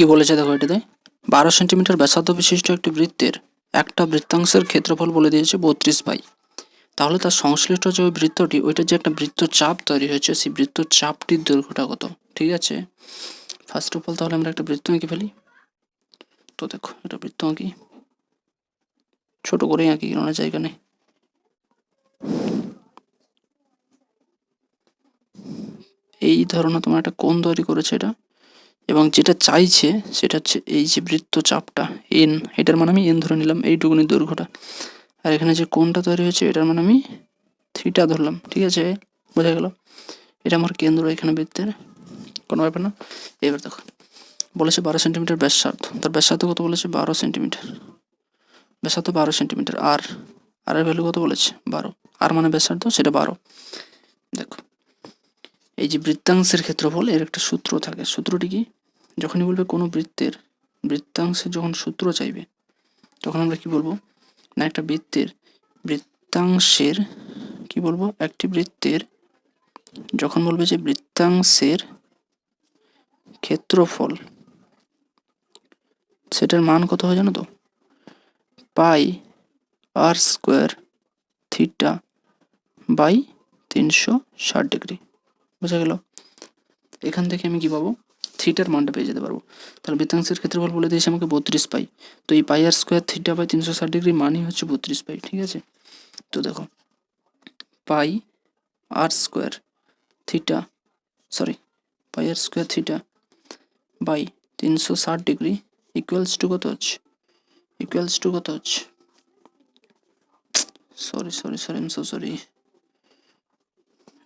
কি বলেছে দেখো এটাতে? বারো সেন্টিমিটার ব্যাসার্ধ বিশিষ্ট একটি বৃত্তের একটা বৃত্তাংশের ক্ষেত্রফল বলে দিয়েছে বত্রিশ পাই তাহলে তার সংশ্লিষ্ট যে ওই বৃত্তটি ওইটা যে একটা বৃত্ত চাপ তৈরি হয়েছে, সেই বৃত্ত চাপটির দৈর্ঘ্যটা কত? ঠিক আছে? ফার্স্ট অফ অল তাহলে আমরা একটা বৃত্ত এঁকে ফেলি। তো দেখো এটা বৃত্ত আঁকি। ছোট করেই আঁকি, কোনো জায়গা নেই। এই ধরনের তোমার একটা কোন তৈরি করেছে এটা। এবং যেটা চাইছে সেটা হচ্ছে এই যে বৃত্ত চাপটা, এন, এটার মানে আমি এন ধরে নিলাম, এইটুকুনি দৈর্ঘ্যটা। আর এখানে যে কোনটা তৈরি হয়েছে, এটার মানে আমি থ্রিটা ধরলাম, ঠিক আছে? বোঝা গেল? এটা আমার কেন্দ্র এখানে বৃত্তের, কোনো ব্যাপার না। এবার দেখো, বলেছে বারো সেন্টিমিটার ব্যাসার্ধ, তার ব্যাসার্ধ কত বলেছে? বারো সেন্টিমিটার। ব্যাসার্ধ বারো সেন্টিমিটার, আর আর এর ভ্যালু কত বলেছে? বারো। আর মানে ব্যাসার্ধ, সেটা বারো। দেখো, এই যে বৃত্তাংশের ক্ষেত্রফল, এর একটা সূত্র থাকে। সূত্রটি কি? যখনই বলবে কোনো বৃত্তের বৃত্তাংশের যখন সূত্র চাইবে, তখন আমরা কি বলব? না, একটা বৃত্তের, বৃত্তাংশের, কি বলব? একটি বৃত্তের, যখন বলবে যে বৃত্তাংশের ক্ষেত্রফল, সেটার মান কত হয় জানো তো? Pi r square theta by তিনশো ষাট ডিগ্রি। বোঝা গেল? এখান থেকে আমি কি পাবো? থিটার মানটা পেয়ে যেতে পারব। তাহলে বৃত্তাংশের ক্ষেত্রফল বলে দিয়েছে আমাকে বত্রিশ পাই। তো এই pi r square theta by তিনশো ষাট ডিগ্রি মানই হচ্ছে বত্রিশ পাই, ঠিক আছে? তো দেখো, pi r square theta sorry pi r square theta by তিনশো ষাট ডিগ্রি ইকুয়ালস টু কত হচ্ছে? ইকুয়ালস টু কত হচ্ছে? Sorry sorry sorry um so sorry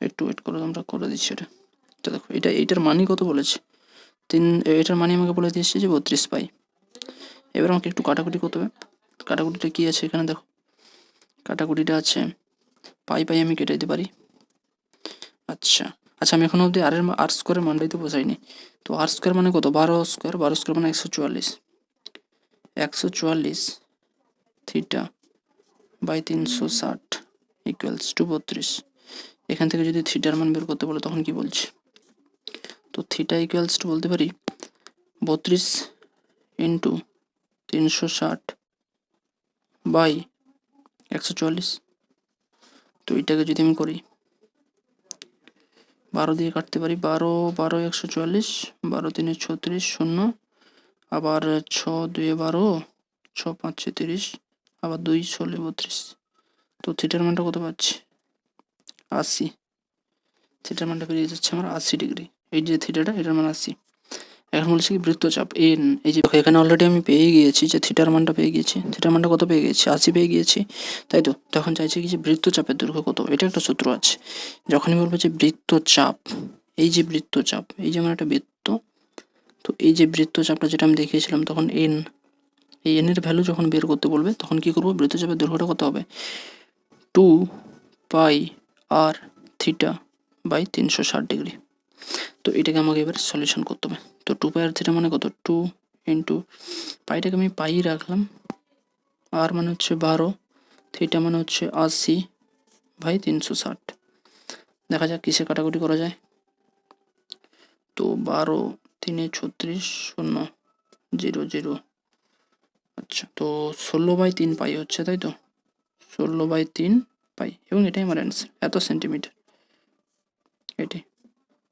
একটু ওয়েট করো, আমরা করে দিচ্ছি এটা। তো দেখো, এটা এইটার মানই কত বলেছে? তিন, এটার মানই আমাকে বলে দিয়েছে যে বত্রিশ পাই। এবার আমাকে একটু কাটাকুটি করতে হবে। কাটাকুটিটা কী আছে এখানে দেখো। কাটাকুটিটা আছে, পাই পাই আমি কেটে দিতে পারি। আচ্ছা আচ্ছা আমি এখন অবধি আর আর স্কোয়ারের মানটাই তো বোঝাইনি। তো আর স্কোয়ার মানে কত? বারো স্কোয়ার বারো স্কোয়ার মানে একশো চুয়াল্লিশ। একশো চুয়াল্লিশ থিটা বাই তিনশো ষাট ইকুয়ালস টু বত্রিশ। এখান থেকে যদি থিটার মান বের করতে বলে, তখন কি বলছে? তো থিটা ইকুয়ালস টু বলতে পারি বত্রিশ ইন্টু তিনশো ষাট বাই একশো চুয়াল্লিশ তো এটাকে যদি আমি করি, বারো দিয়ে কাটতে পারি, বারো বারো একশো চুয়াল্লিশ বারো তিনে ছত্রিশ, শূন্য, আবার ছ দুয়ে বারো, ছ পাঁচে তিরিশ, আবার দুই ষোলো বত্রিশ। তো থিটার মানটা কত পাচ্ছি? আশি। থিটার মানটা বেরিয়ে যাচ্ছে আমার আশি ডিগ্রি এই যে থিটাটা এটার মান আশি এখন বলছি কি বৃত্তচাপ, এন, এই যে এখানে অলরেডি আমি পেয়ে গিয়েছি যে থিটার মানটা পেয়ে গিয়েছি। থিটার মানটা কত পেয়ে গিয়েছি? আশি পেয়ে গিয়েছি। তাই তো? তখন চাইছি কি যে বৃত্তচাপের দৈর্ঘ্য কত? এটা একটা সূত্র আছে। যখনই বলব যে বৃত্তচাপ, এই যে বৃত্তচাপ, এই যে আমার একটা বৃত্ত, তো এই যে বৃত্তচাপটা যেটা আমি দেখিয়েছিলাম তখন এন, এই এনের ভ্যালু যখন বের করতে বলবে, তখন কি করব? বৃত্তচাপের দৈর্ঘ্যটা কত হবে? Two pi r theta by তিনশো ষাট ডিগ্রি তো এটাকে আমাকে এবার সলিউশন করতে হবে। তো টু পাই আর থিটা মানে কত? টু ইন্টু পাইটাকে আমি পাই রাখলাম। আর মানে হচ্ছে বারো থিটা মানে হচ্ছে আশি বাই তিনশো ষাট। দেখা যাক কিসে কাটাকুটি করা যায়। তো বারো তিনে ছত্রিশ শূন্য জিরো জিরো। আচ্ছা তো ষোলো বাই তিন পাই হচ্ছে, তাই তো? ষোলো বাই তিন পাই এবং এটাই আমার অ্যান্সার এত সেন্টিমিটার এটি